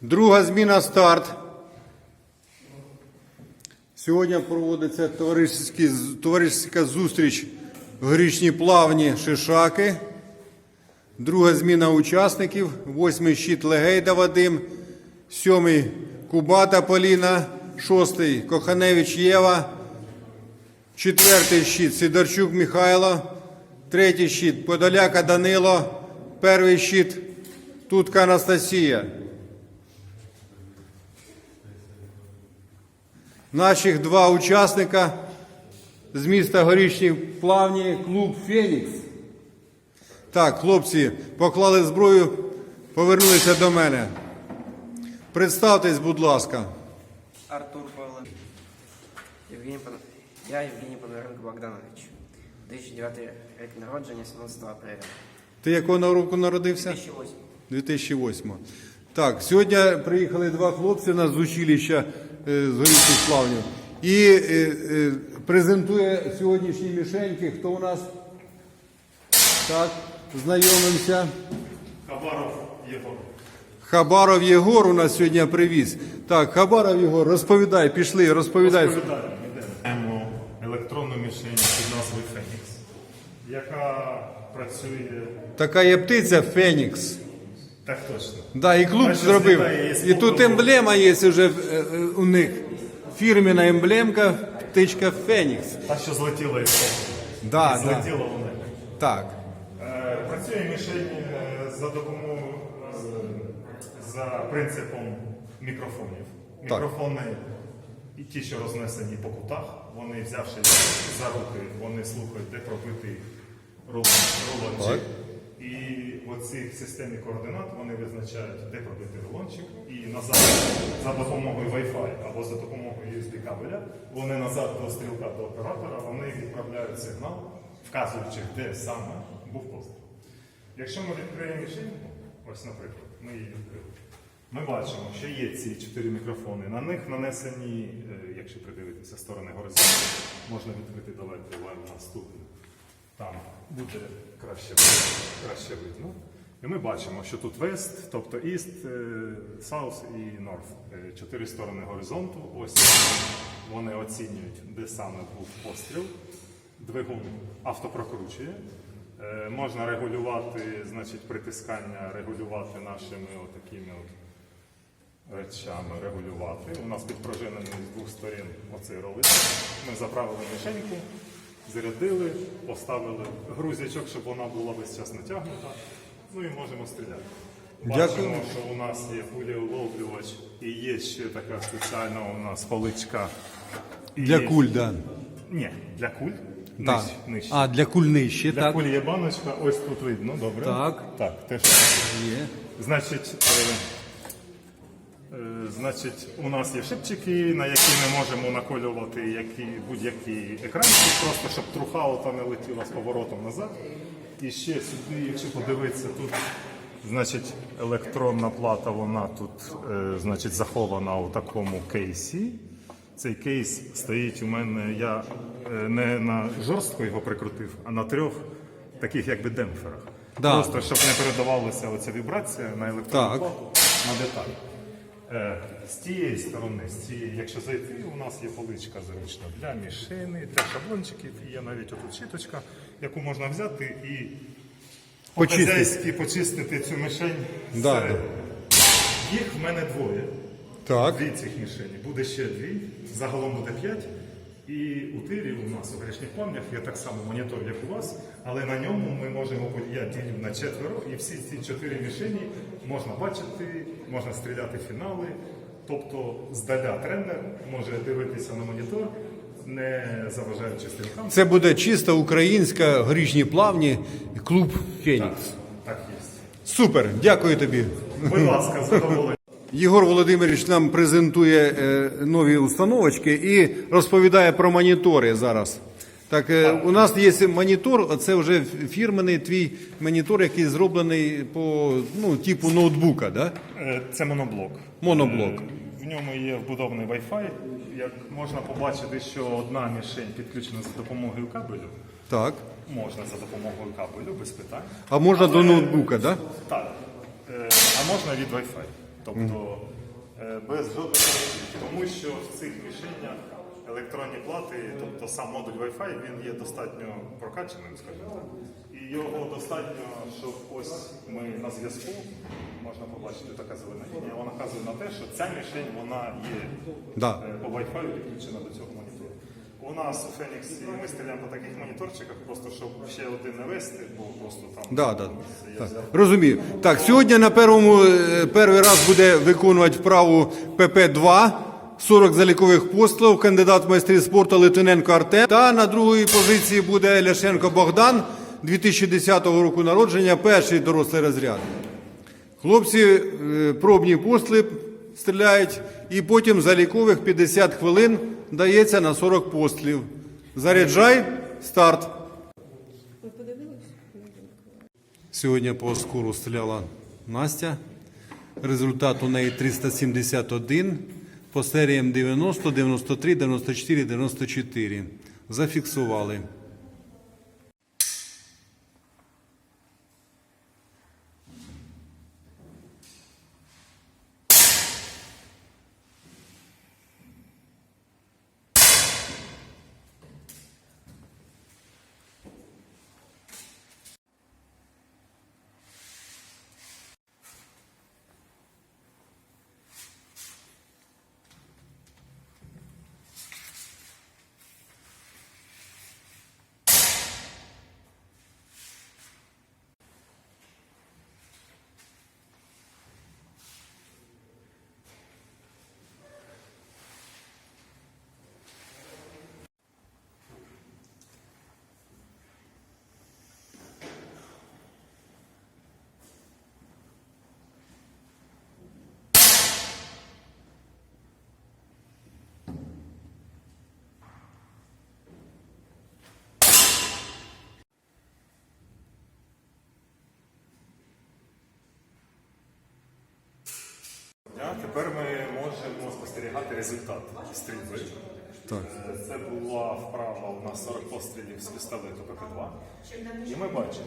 Друга зміна старт. Сьогодні проводиться товариська зустріч в горішній плавні Шишаки. Друга зміна учасників. Восьмий щит Легейда Вадим, сьомий Кубата Поліна, шостий Коханевич Єва, четвертий щит Сидорчук Михайло, третій щит Подоляка Данило, перший щит Тутка Анастасія. Наших два учасника з міста Горішні Плавні, клуб Фенікс. Так, хлопці поклали зброю, повернулися до мене. Представтесь, будь ласка. Артур Павлов. Євгеній Пон... Я Євгеній Подоренко Богданович. 2009 рік народження, 17 апреля. Ти якого року народився? 2008. 2008. Так, сьогодні приїхали два хлопці нас з училища з горішніх плавнів. І е, е, презентує сьогоднішні мішеньки. Хто у нас? Так, знайомимося. Хабаров Єгор. Хабаров Єгор у нас сьогодні привіз. Так, Хабаров Єгор, розповідай, пішли, розповідай. Розповідаємо, електронну мішень під назвою Фенікс, яка працює Така є птиця Фенікс. Так точно. Да, і клуб Бачиш, зробив. злітає, є І тут емблема є вже е, е, у них. Фірміна емблемка, птичка Фенікс. Та, що злетіла із Фенікс. Да, да. Злетіла вона. Так. Е, Працює мішень е, за допомогою, е, за принципом мікрофонів. Мікрофони, і ті, що рознесені по кутах, вони взявши за руки, вони слухають, де пробитий рулон-. І в цій системі координат вони визначають, де пробитий рулончик, і назад за допомогою Wi-Fi або за допомогою USB кабеля, вони назад до стрілка до оператора, вони відправляють сигнал, вказуючи, де саме був постріл. Якщо ми відкриємо мішеньку, ось, наприклад, ми її відкрили. Ми бачимо, що є ці чотири мікрофони. На них нанесені, е, якщо придивитися сторони горизонту, можна відкрити давайте лайв наступний. Там буде краще, краще видно. І ми бачимо, що тут West, тобто East, е, South і North. Е, Чотири сторони горизонту. Ось вони оцінюють, де саме був постріл. Двигун автопрокручує. Е, Можна регулювати, значить, притискання, регулювати нашими отакими от речами регулювати. У нас підпружинений з двох сторін оцей ролик. Ми заправили мішеньку, зарядили, поставили грузячок, щоб вона була весь час натягнута. Ну і можемо стріляти. Бачимо, що у нас є пулеуловлювач і є ще така спеціальна у нас поличка. І Для є- куль, да. Ні, для куль. Так. Нижче, нижче. А, для куль нижче, Для так. куль є баночка, ось тут видно, добре. Так. Так, теж. Є. Значить, е, значить, у нас є шипчики, на які ми можемо наколювати які, будь-які екранчик, просто щоб труха ота не летіла з поворотом назад. І ще сюди, якщо подивитися, тут значить, електронна плата, вона тут е, значить, захована у такому кейсі. Цей кейс стоїть у мене, я е, не на жорстко його прикрутив, а на трьох таких якби демпферах. Да. Просто щоб не передавалася оця вібрація на електронну плату на деталь. Е, з цієї сторони, з цієї, якщо зайти, у нас є поличка зручна для мішини, для шаблончиків, і є навіть отут щіточка, яку можна взяти і по-хазяйськи почистити цю мішень Да, да. Їх в мене двоє. Так. Дві цих мішені. Буде ще дві, загалом буде п'ять. І у тирі у нас у грішних плавнях є так само монітор, як у вас, але на ньому ми можемо, я ділю на четверо, і всі ці чотири мішені можна бачити, можна стріляти фінали. Тобто здаля тренер може дивитися на монітор, не заважаючи стрілкам. Це буде чисто українська горішні плавні клуб Фенікс. Так є. Супер, дякую тобі. Будь ласка, задоволення. Єгор Володимирович нам презентує е, нові установочки і розповідає про монітори зараз. Так, е, у нас є монітор, це вже фірменний твій монітор, який зроблений по ну, типу ноутбука, да? Е, Це моноблок. Моноблок. В ньому є вбудований Wi-Fi. Як можна побачити, що одна мішень підключена за допомогою кабелю. Так. Можна за допомогою кабелю, без питань. А можна до ноутбука, да? Так. А можна від Wi-Fi. Тобто е, без жодних. Тому що в цих мішенях електронні плати, тобто сам модуль Wi-Fi, він є достатньо прокачаним, скажімо так. І його достатньо, щоб ось ми на зв'язку, можна побачити така зелена лінія, вона вказує на те, що ця мішень вона є Да. е, по Wi-Fi підключена до цього монітору. У нас у Феніксі ми стріляємо по таких моніторчиках, просто щоб ще один не вести, бо просто там Да, да. я Так. взяв. Розумію. Так, сьогодні на першому е, перший раз буде виконувати вправу ПП-2, 40 залікових послуг, кандидат в майстри спорту Литвиненко Артем. Та на другій позиції буде Ляшенко Богдан, 2010 року народження, перший дорослий розряд. Хлопці е, пробні посли стріляють, і потім залікових 50 хвилин дається на 40 послів. Заряджай, старт. Ви? Сьогодні по скору стріляла Настя. Результат у неї 371. По серіям 90, 93, 94, 94. Зафіксували. Спостерігати результат стрільби. Так. Це була вправа у нас 40 пострілів з пістолету ПК-2. І ми бачимо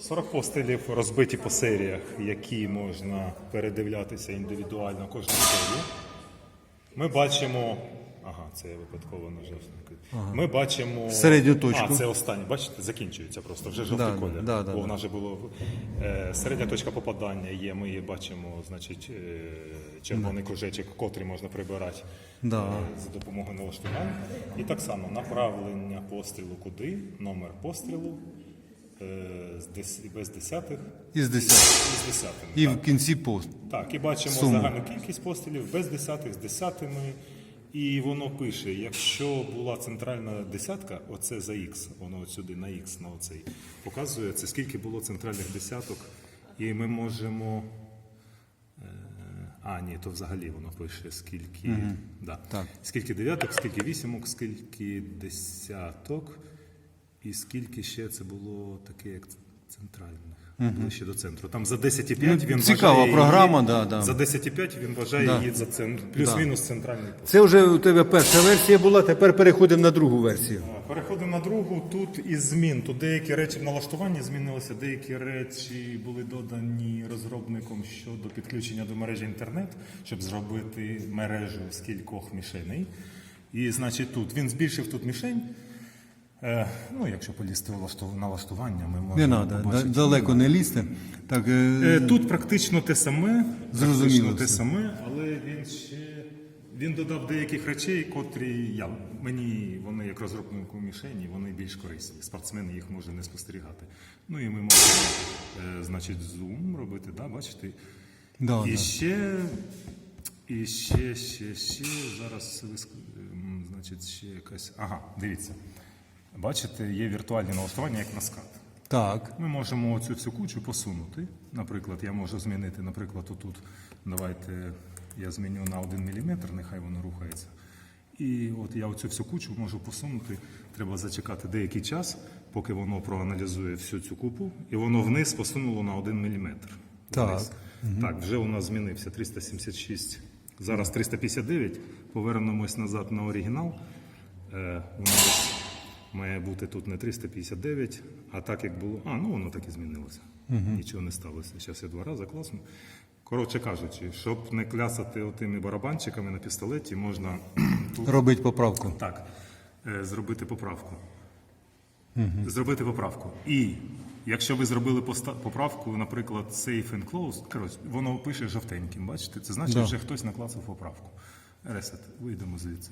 40 пострілів розбиті по серіях, які можна передивлятися індивідуально кожну серію. Ми бачимо. Ага, це я випадково нажав. Ми бачимо Середню точку. А, це останнє. Бачите, закінчується просто вже жовтий Да, колір. да, да, Бо да. в нас же було е, середня точка попадання є. Ми її бачимо, значить, е, червоний кружечок, котрий можна прибирати Да. е, за допомогою налаштувань. І так само направлення пострілу куди, номер пострілу е, з дес, без десятих Із 10. і з десятими. І в кінці пост. Так, і бачимо Суму. загальну кількість пострілів без десятих, з десятими. І воно пише, якщо була центральна десятка, оце за Х, воно от сюди на Х, на оцей, показує це скільки було центральних десяток. І ми можемо. е, А, ні, то взагалі воно пише, скільки, да. Так. скільки дев'яток, скільки вісімок, скільки десяток, і скільки ще це було таке, як центральних, ближче до центру. Там за 10,5 він Ну, цікава вважає програма, її, да, да. За 10,5 він вважає Да. її за центр, плюс-мінус центральний пост. Це вже у тебе перша версія була, тепер переходимо на другу версію. Переходимо на другу. Тут із змін. Тут деякі речі в налаштуванні змінилися, деякі речі були додані розробником щодо підключення до мережі інтернет, щоб зробити мережу з кількох мішеней. І значить тут він збільшив тут мішень. Е, ну, якщо полізти налаштування, ми можемо Не треба, побачити. далеко не лізти. Так, е, Е, Тут практично те саме, Зрозуміло те саме, але він ще він додав деяких речей, котрі я мені вони як розробнику мішені, вони більш корисні. Спортсмен їх може не спостерігати. Ну і ми можемо, значить, зум робити, да, бачите? Да, і да. ще, і ще, ще, ще зараз значить, ще якась. Ага, дивіться. Бачите, є віртуальні налаштування як на скат. так. Ми можемо цю всю кучу посунути. Наприклад, я можу змінити, наприклад, отут. Давайте я зміню на 1 мм, нехай воно рухається. І от я оцю всю кучу можу посунути. Треба зачекати деякий час, поки воно проаналізує всю цю купу, і воно вниз посунуло на 1 мм. Так. Так, вже у нас змінився 376, зараз 359. Повернемось назад на оригінал. Е, у нас має бути тут не 359, а так як було. А, ну воно так і змінилося. Нічого не сталося. Зараз я два рази класно. Коротше кажучи, щоб не клясати отими барабанчиками на пістолеті, можна тут Робить поправку. так, е, зробити поправку. Зробити поправку. І якщо ви зробили поправку, наприклад, safe and closed, коротше, воно пише жовтеньким, бачите? Це значить, Да. вже хтось наклацав поправку. Ресет, вийдемо звідси.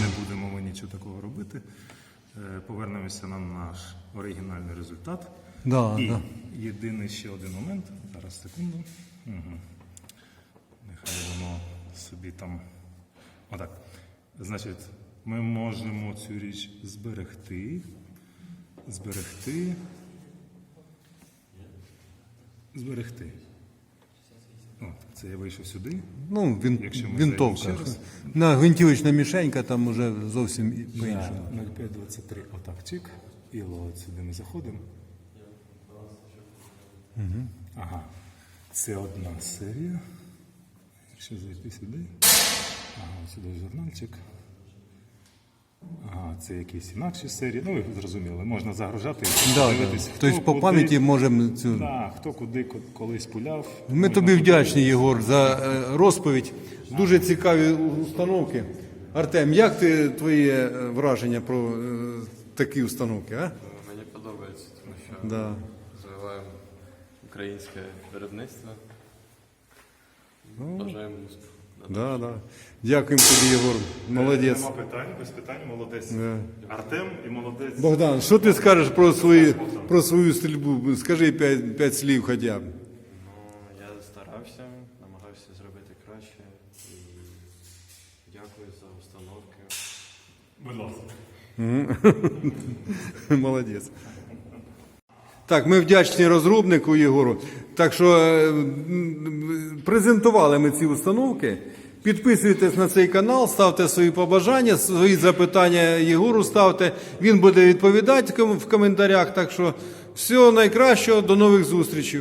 Не будемо ми нічого такого робити. Е, Повернемося на наш оригінальний результат. Да, І да. єдиний ще один момент. Зараз секунду. Угу. Нехай воно собі там. Отак. Значить, ми можемо цю річ зберегти. Зберегти. Зберегти. Це я вийшов сюди. Ну, він, Якщо ми вінтовка. зайдемо ще раз. На гвинтівочна мішенька там уже зовсім і- по-іншому. 0523. Отак, чик. І от сюди ми заходимо. Ага. Це одна серія. Якщо зайти сюди. Ага, сюди журнальчик. Ага, це якісь інакші серії. Ну, ви зрозуміли, можна загружати і Да, да. Тобто по куди- пам'яті можемо цю. Да, хто куди ко- колись пуляв. Ми тобі вдячні, Єгор, за е, розповідь. Дуже цікаві установки. Артем, як ти твоє е, враження про е, такі установки? А? Мені подобається, тому що Да. розвиваємо українське виробництво. Ну. Бажаємо успіху. Да, да. Дякуємо тобі, Єгор. Молодець. Нема питань, без питань, молодець. Да. Артем і молодець. Богдан, що ти скажеш про свої про свою стрільбу? Скажи п'ять, п'ять слів хоча б. Ну, я старався, намагався зробити краще і дякую за установки. Будь ласка. Молодець. Так, ми вдячні розробнику Єгору. Так що е, презентували ми ці установки. Підписуйтесь на цей канал, ставте свої побажання, свої запитання Єгору ставте. Він буде відповідати в коментарях. Так що всього найкращого, до нових зустрічей.